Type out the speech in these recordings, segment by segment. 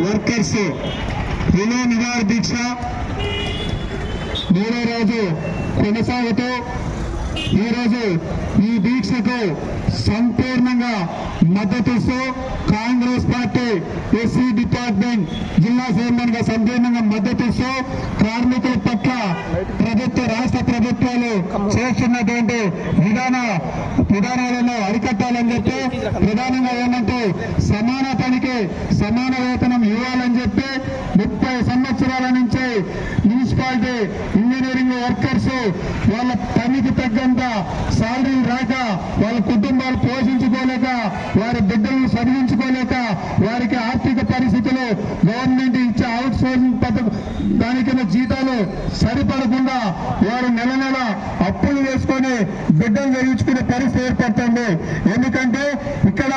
Workers relay నివార దీక్ష. మూడో రోజు కొనసాగుతూ ఈరోజు ఈ దీక్షకు సంపూర్ణంగా మద్దతిస్తూ కాంగ్రెస్ పార్టీ ఎస్సీ డిపార్ట్మెంట్ జిల్లా చైర్మన్గా సంపూర్ణంగా మద్దతిస్తూ కార్మికుల పట్ల ప్రభుత్వ రాష్ట్ర ప్రభుత్వాలు చేస్తున్నటువంటి విధాన విధానాలను అరికట్టాలని చెప్పి ప్రధానంగా ఏమంటూ సమాన పనికి సమాన వేతనం ఇవ్వాలని చెప్పి ముప్పై సంవత్సరాల నుంచి మున్సిపాలిటీ ఇంజనీరింగ్ వర్కర్స్ వాళ్ళ పనికి తగ్గంత శాలరీ రాక వాళ్ళ కుటుంబాలు పోషించుకోలేక వారి బిడ్డలను చదివించుకోలేక వారికి ఆర్థిక పరిస్థితులు గవర్నమెంట్ ఇచ్చే అవుట్ సోర్సింగ్ పథకం దానికి జీతాలు సరిపడకుండా వారు నెల నెల వేసుకొని బిడ్డలు చదివించుకునే పరిస్థితి ఏర్పడుతుంది. ఎందుకంటే ఇక్కడ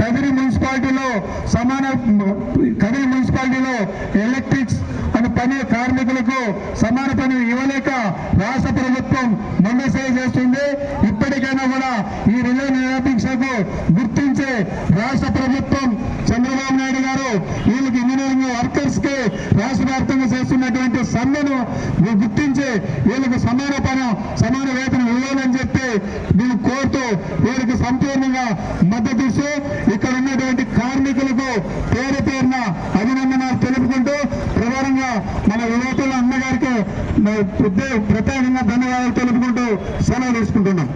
కదిరి మున్సిపాలిటీలో సమాన కదిరి మున్సిపాలిటీలో ఎలక్ట్రిక్స్ అని పని కార్మికులకు సమాన పని ఇవ్వలేక రాష్ట్ర ప్రభుత్వం ముందసే చేస్తుంది. ఇప్పటికైనా కూడా ఈ రిలే నిరాదీక్షకు గుర్తించే రాష్ట్ర ప్రభుత్వం చంద్రబాబు నాయుడు గారు వీళ్ళకి వర్కర్స్కి రాష్ట్ర వ్యాప్తంగా చేస్తున్నటువంటి సమ్మెను గుర్తించి వీళ్ళకి సమాన పనం సమాన వేతనం ఇవ్వాలని చెప్పి నేను కోరుతూ వీరికి సంపూర్ణంగా మద్దతు ఇస్తూ ఇక్కడ ఉన్నటువంటి కార్మికులకు పేరు పేరున అభినందనలు తెలుపుకుంటూ ప్రధానంగా మన యువతుల అన్నగారికి ప్రత్యేకంగా ధన్యవాదాలు తెలుపుకుంటూ సెలవు తీసుకుంటున్నాం.